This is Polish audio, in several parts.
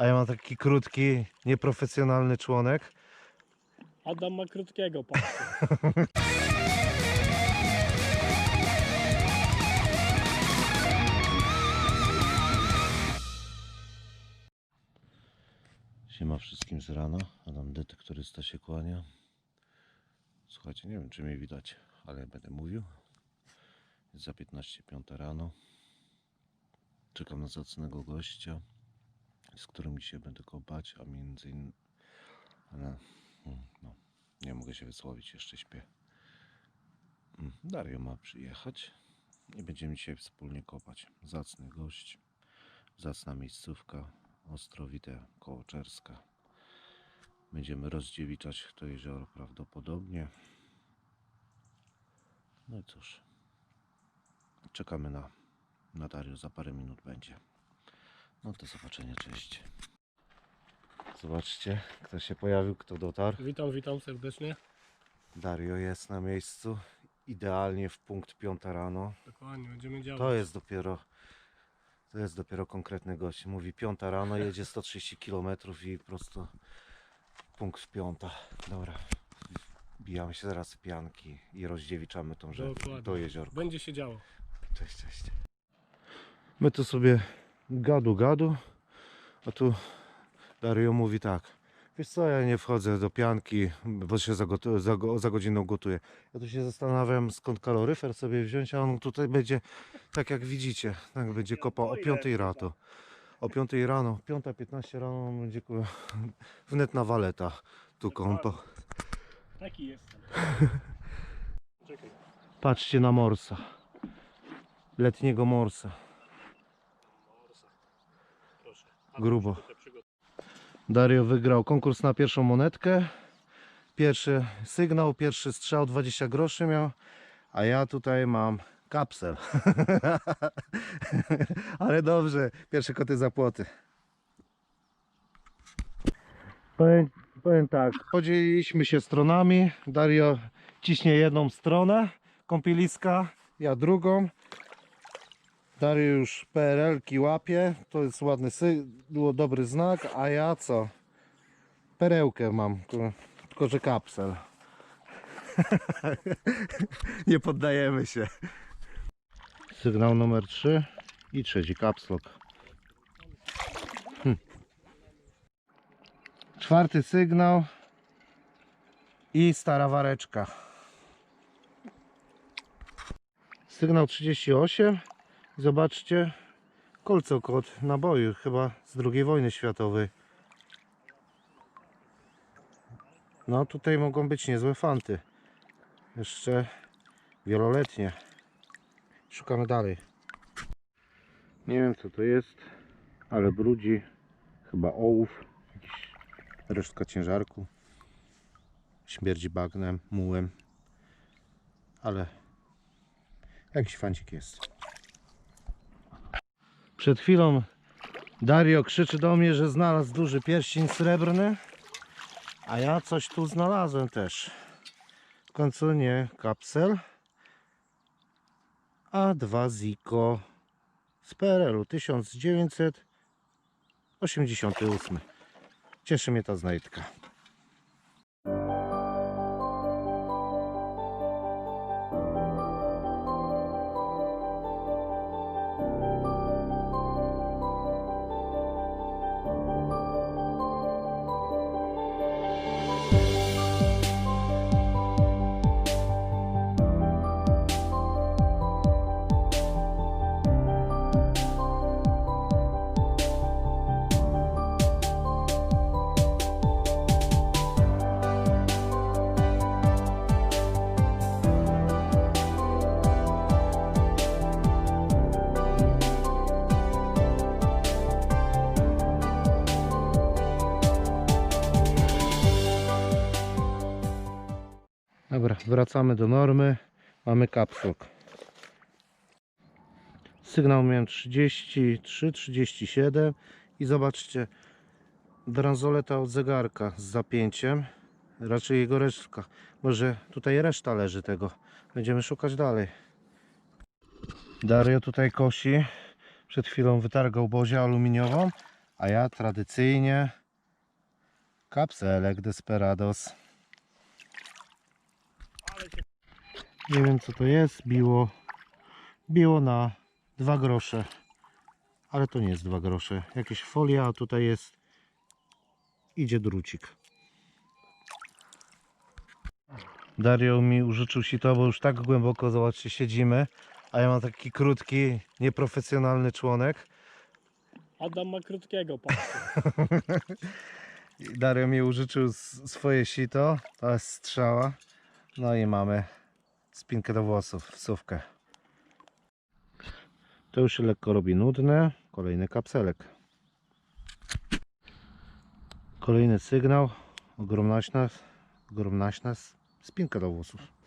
a ja mam taki krótki, nieprofesjonalny członek. Adam ma krótkiego, patrz. Siema wszystkim z rana. Adam detektorysta się kłania. Słuchajcie, nie wiem czy mnie widać, ale będę mówił. Jest za 15.05 rano. Czekam na zacnego gościa, z którym dzisiaj będę kopać, a między innymi... Ale mm, no, nie mogę się wysłowić, jeszcze śpię. Mm, Dario ma przyjechać i będziemy dzisiaj wspólnie kopać. Zacny gość, zacna miejscówka, Ostrowite koło Czerska. Będziemy rozdziewiczać to jezioro prawdopodobnie. No i cóż. Czekamy na, na Dario, za parę minut będzie. No do zobaczenia, cześć. Zobaczcie, kto się pojawił, kto dotarł. Witam, witam serdecznie. Dario jest na miejscu. Idealnie w punkt 5 rano. Dokładnie, będziemy działać. To jest dopiero to jest dopiero konkretny gość. Mówi piąta rano, jedzie 130 km i po prostu punkt piąta. Dobra. Bijamy się zaraz pianki i rozdziewiczamy tą rzekę, Dokładnie. to jezioro. Będzie się działo. Cześć, cześć. My tu sobie gadu gadu, a tu Dario mówi tak. Wiesz co, ja nie wchodzę do pianki, bo się za, za, za godzinę gotuję. Ja tu się zastanawiam skąd kaloryfer sobie wziąć, a on tutaj będzie, tak jak widzicie, tak będzie kopał o 5 rano. O 5 rano, 5.15 rano on będzie wnet na waleta tu kąpał. Taki jestem. Patrzcie na morsa. Letniego morsa. Proszę. Grubo. Dario wygrał konkurs na pierwszą monetkę. Pierwszy sygnał, pierwszy strzał 20 groszy miał, a ja tutaj mam kapsel. Ale dobrze, pierwsze koty za płoty. Powiem, powiem tak, podzieliliśmy się stronami. Dario ciśnie jedną stronę kąpieliska, ja drugą. Dariusz PRL-ki łapie, to jest ładny sy, było dobry znak, a ja co? Perełkę mam, tylko że kapsel. Nie poddajemy się. Sygnał numer 3 i trzeci kapslok. Hm. Czwarty sygnał i stara wareczka. Sygnał 38. Zobaczcie, kolcokot naboju, chyba z II wojny światowej. No tutaj mogą być niezłe fanty. Jeszcze wieloletnie. Szukamy dalej. Nie wiem co to jest, ale brudzi. Chyba ołów. Jakiś resztka ciężarku. Śmierdzi bagnem, mułem. Ale jakiś fancik jest. Przed chwilą Dario krzyczy do mnie, że znalazł duży pierścień srebrny. A ja coś tu znalazłem też. W końcu nie kapsel, a dwa Ziko z PRL-u 1988. Cieszy mnie ta znajdka. Wracamy do normy. Mamy kapslok. Sygnał miałem 33, 37 i zobaczcie bransoleta od zegarka z zapięciem. Raczej jego resztka. Może tutaj reszta leży tego. Będziemy szukać dalej. Dario tutaj kosi. Przed chwilą wytargał bozię aluminiową, A ja tradycyjnie kapselek Desperados. Ale się... Nie wiem co to jest, biło, biło na 2 grosze. Ale to nie jest 2 grosze. Jakieś folia, a tutaj jest, idzie drucik. Dario mi użyczył si to, bo już tak głęboko, zobaczcie, siedzimy. A ja mam taki krótki, nieprofesjonalny członek. Adam ma krótkiego. I Dario mi użyczył swoje sito, to jest strzała. No i mamy spinkę do włosów, wsówkę. To już się lekko robi nudne. Kolejny kapselek. Kolejny sygnał. Ogromnaśna, ogromnaśna spinka do włosów.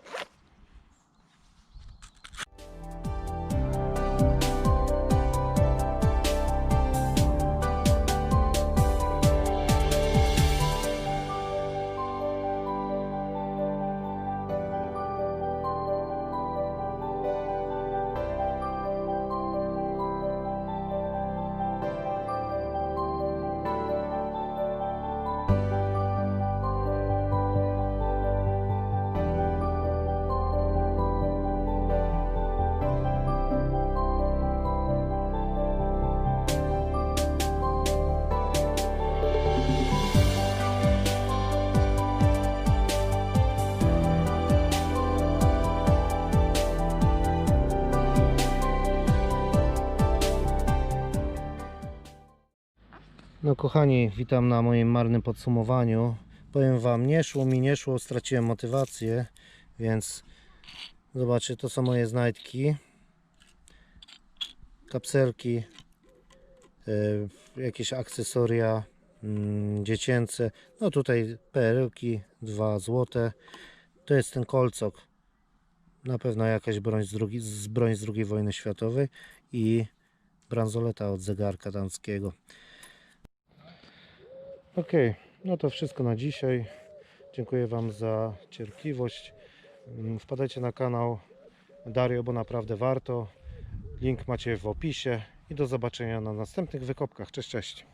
No kochani, witam na moim marnym podsumowaniu. Powiem Wam, nie szło mi, nie szło, straciłem motywację, więc zobaczcie, to są moje znajdki. Kapselki, e, jakieś akcesoria mm, dziecięce. No tutaj perełki, dwa złote. To jest ten kolcok. Na pewno jakaś broń z, drugi, z broń z II wojny światowej i bransoleta od zegarka damskiego. Ok, no to wszystko na dzisiaj. Dziękuję Wam za cierpliwość. Mm, Wpadajcie na kanał Dario, bo naprawdę warto. Link macie w opisie i do zobaczenia na następnych wykopkach. Cześć, cześć.